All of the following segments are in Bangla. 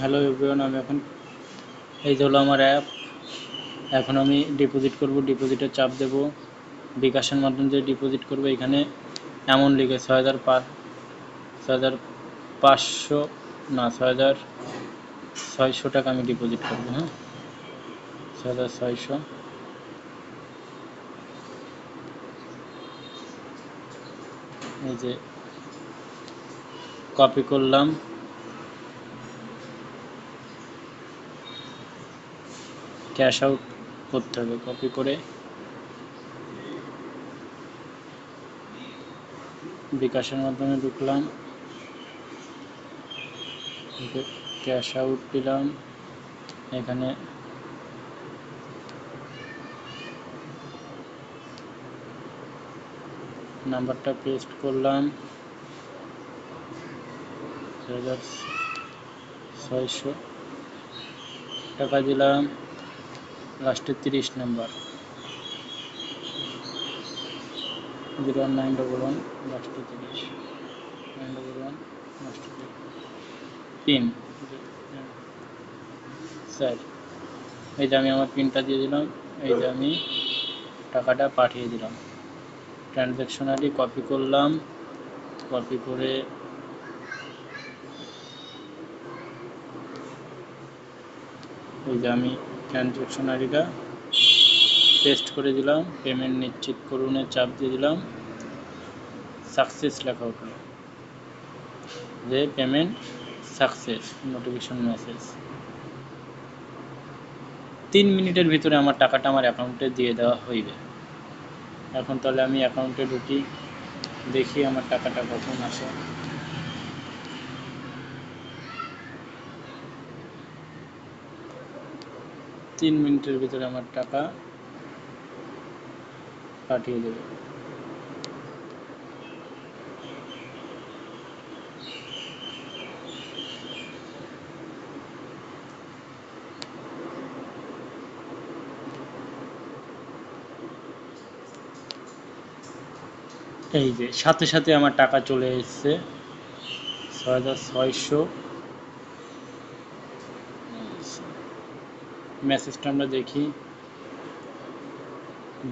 হ্যালো এভরিওয়ান আমি এখন এই হলো আমার অ্যাপ এখন আমি ডিপোজিট করব ডিপোজিটে চাপ দেব। বিকাশের মাধ্যমে যে ডিপোজিট করব, এখানে এমন লিখে ছয় হাজার ছয় হাজার পাঁচশো না, ছয় হাজার ছয়শো টাকা আমি ডিপোজিট করব হ্যাঁ? ছয় হাজার ছয়শো। এই যে কপি করলাম। ক্যাশ আউট করতে হবে, কপি করে বিকাশের মাধ্যমে ঢুকলাম। ক্যাশ আউট দিলাম। এখানে নাম্বারটা পেস্ট করলাম। ছয়শো টাকা দিলাম। লাস্টে তিরিশ number. Zero nine double one, লাস্টে তিরিশ। নাইন ডবল ওয়ান, লাস্টে পিন স্যার, এই যে আমি আমার পিনটা দিয়ে দিলাম, এই যে আমি টাকাটা পাঠিয়ে দিলাম। ট্রানজ্যাকশনালি কপি করলাম, কপি করে এই যে আমি ট্রানজ্যাকশন আইডিটা পেস্ট করে দিলাম পেমেন্ট নিশ্চিত করুন চাপ দিয়ে দিলাম সাকসেস লেখা উঠল। যে পেমেন্ট সাকসেস নোটিফিকেশন মেসেজ তিন মিনিটের ভিতরে আমার টাকাটা আমার অ্যাকাউন্টে দিয়ে দেওয়া হইবে। এখন তাহলে আমি অ্যাকাউন্টে ঢুকি, দেখি আমার টাকাটা কখন আসে। তিন মিনিটের ভিতরে আমার টাকা পাঠিয়ে দেবে। এই যে, সাথে সাথে আমার টাকা চলে এসেছে ছয় হাজার ছয়শো মেসেজটা আমরা দেখি।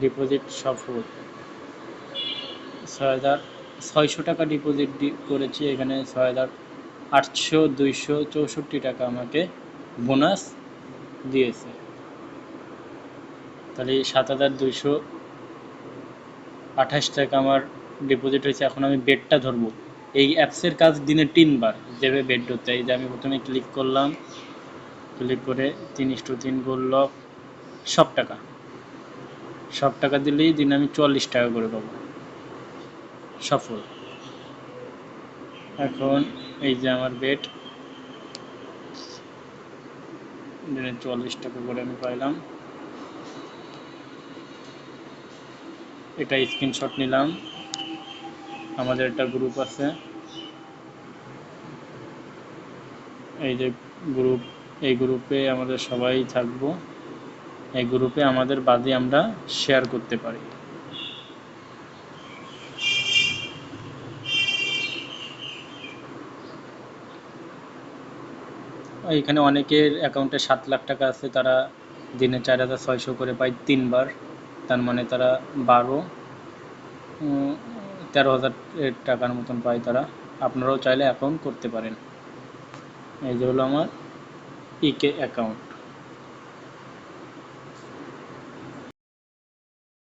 ডিপোজিট সফল ছয় হাজার, ছয়শো টাকা ডিপোজিট করেছি এখানে ছয় হাজার আটশো, দুইশো, চৌষট্টি টাকা আমাকে বোনাস দিয়েছে। তাহলে সাত হাজার দুইশো আঠাশ টাকা আমার ডিপোজিট হয়েছে। এখন আমি বেডটা ধরবো। এই অ্যাপসের কাজ দিনে তিনবার যেভাবে বেড ধরতে এই যে আমি প্রথমে ক্লিক করলাম। ক্লিক করে তিন ইস্টু তিন গোল সব টাকা। সব টাকা দিলেই দিন আমি চল্লিশ টাকা করে পাবো। সফল। এখন এই যে আমার বেড দিনে চল্লিশ টাকা করে আমি পাইলাম। এটা স্ক্রিনশট নিলাম। আমাদের একটা গ্রুপ আছে। এই যে গ্রুপ এই গ্রুপে আমাদের সবাই থাকব। এই গ্রুপে আমাদের বাদে আমরা শেয়ার করতে পারি। এখানে অনেকের অ্যাকাউন্টে সাত লাখ টাকা আছে, তারা দিনে চার হাজার ছয়শো করে পায় তিনবার। তার মানে তারা বারো তেরো হাজার টাকার মতন পায় তারা। আপনারাও চাইলে অ্যাকাউন্ট করতে পারেন। এই যে হলো আমার ইকে অ্যাকাউন্ট